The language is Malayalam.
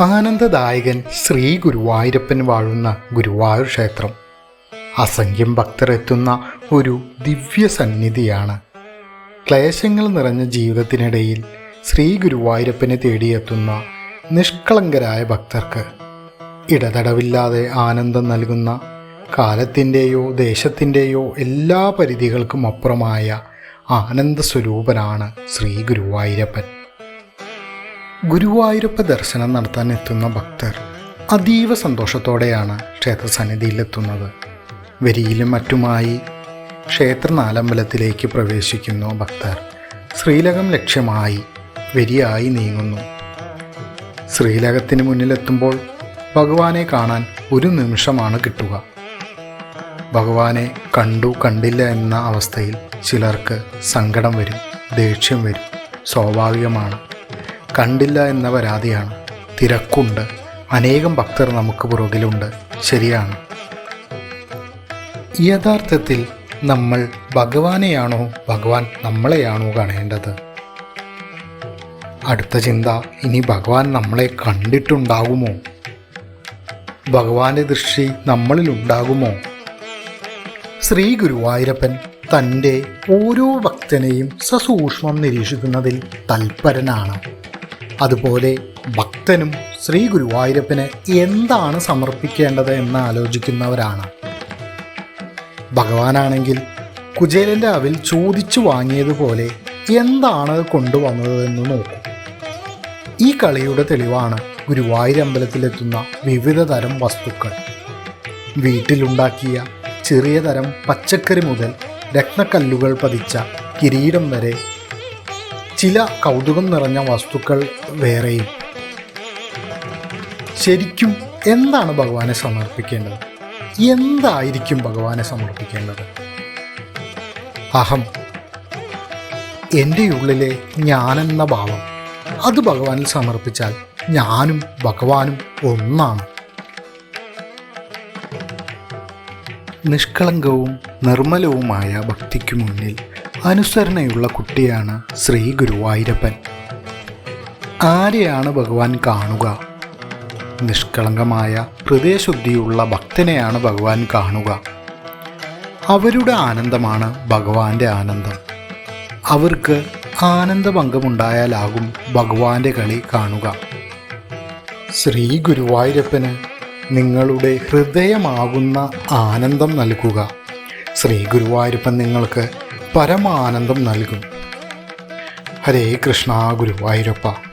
ആനന്ദദായകൻ ശ്രീ ഗുരുവായൂരപ്പൻ വാഴുന്ന ഗുരുവായൂർ ക്ഷേത്രം. അസംഖ്യം ഭക്തരെത്തുന്ന ഒരു ദിവ്യ സന്നിധിയാണ്. ക്ലേശങ്ങൾ നിറഞ്ഞ ജീവിതത്തിനിടയിൽ ശ്രീ ഗുരുവായൂരപ്പനെ തേടിയെത്തുന്ന നിഷ്കളങ്കരായ ഭക്തർക്ക് ഇടതടവില്ലാതെ ആനന്ദം നൽകുന്ന കാലത്തിന്റെയോ ദേശത്തിന്റെയോ എല്ലാ പരിധികൾക്കും അപ്പുറമായ ആനന്ദ സ്വരൂപനാണ് ശ്രീ ഗുരുവായൂരപ്പൻ. ഗുരുവായൂരപ്പ ദർശനം നടത്താൻ എത്തുന്ന ഭക്തർ അതീവ സന്തോഷത്തോടെയാണ് ക്ഷേത്രസന്നിധിയിലെത്തുന്നത്. വരിയിലും മറ്റുമായി ക്ഷേത്രനാലമ്പലത്തിലേക്ക് പ്രവേശിക്കുന്നു ഭക്തർ. ശ്രീലകം ലക്ഷ്യമായി വരിയായി നീങ്ങുന്നു. ശ്രീലകത്തിന് മുന്നിലെത്തുമ്പോൾ ഭഗവാനെ കാണാൻ ഒരു നിമിഷമാണ് കിട്ടുക. ഭഗവാനെ കണ്ടു കണ്ടില്ല എന്ന അവസ്ഥയിൽ ചിലർക്ക് സങ്കടം വരും ദേഷ്യം വരും. സ്വാഭാവികമാണ്. കണ്ടില്ല എന്ന പരാതിയാണ് തിരക്കുണ്ട്. അനേകം ഭക്തർ നമുക്ക് പുറകിലുണ്ട്. ശരിയാണ്. യഥാർത്ഥത്തിൽ നമ്മൾ ഭഗവാനെയാണോ ഭഗവാൻ നമ്മളെയാണോ കാണേണ്ടത്? അടുത്ത ചിന്ത ഇനി ഭഗവാൻ നമ്മളെ കണ്ടിട്ടുണ്ടാകുമോ? ഭഗവാന്റെ ദൃഷ്ടി നമ്മളിലുണ്ടാകുമോ? ശ്രീ ഗുരുവായൂരപ്പൻ തന്റെ ഓരോ ഭക്തനെയും സസൂക്ഷ്മം നിരീക്ഷിക്കുന്നതിൽ തൽപരനാണ്. അതുപോലെ ഭക്തനും ശ്രീ ഗുരുവായൂരപ്പന് എന്താണ് സമർപ്പിക്കേണ്ടത് എന്ന് ആലോചിക്കുന്നവരാണ്. ഭഗവാനാണെങ്കിൽ കുചേലന്റെ അവിൽ ചോദിച്ചു വാങ്ങിയതുപോലെ എന്താണ് കൊണ്ടുവന്നതെന്ന് നോക്കൂ. ഈ കളിയുടെ തെളിവാണ് ഗുരുവായൂർ അമ്പലത്തിലെത്തുന്ന വിവിധ തരം വസ്തുക്കൾ. വീട്ടിലുണ്ടാക്കിയ ചെറിയ തരം പച്ചക്കറി മുതൽ രത്നക്കല്ലുകൾ പതിച്ച കിരീടം വരെ ചില കൗതുകം നിറഞ്ഞ വസ്തുക്കൾ വേറെയും. ശരിക്കും എന്താണ് ഭഗവാനെ സമർപ്പിക്കേണ്ടത്? എന്തായിരിക്കും ഭഗവാനെ സമർപ്പിക്കേണ്ടത്? അഹം. എന്റെ ഉള്ളിലെ ഞാനെന്ന ഭാവം. അത് ഭഗവാനിൽ സമർപ്പിച്ചാൽ ഞാനും ഭഗവാനും ഒന്നാണ്. നിഷ്കളങ്കവും നിർമ്മലവുമായ ഭക്തിക്കു മുന്നിൽ അനുസരണയുള്ള കുട്ടിയാണ് ശ്രീ ഗുരുവായൂരപ്പൻ. ആരെയാണ് ഭഗവാൻ കാണുക? നിഷ്കളങ്കമായ ഹൃദയശുദ്ധിയുള്ള ഭക്തനെയാണ് ഭഗവാൻ കാണുക. അവരുടെ ആനന്ദമാണ് ഭഗവാന്റെ ആനന്ദം. അവർക്ക് ആനന്ദഭംഗമുണ്ടായാലാകും ഭഗവാന്റെ കളി കാണുക. ശ്രീ ഗുരുവായൂരപ്പന് നിങ്ങളുടെ ഹൃദയമാകുന്ന ആനന്ദം നൽകുക. ശ്രീ ഗുരുവായൂരപ്പൻ നിങ്ങൾക്ക് പരമാനന്ദം നൽകും. ഹരേ കൃഷ്ണ ഗുരുവായൂരപ്പ.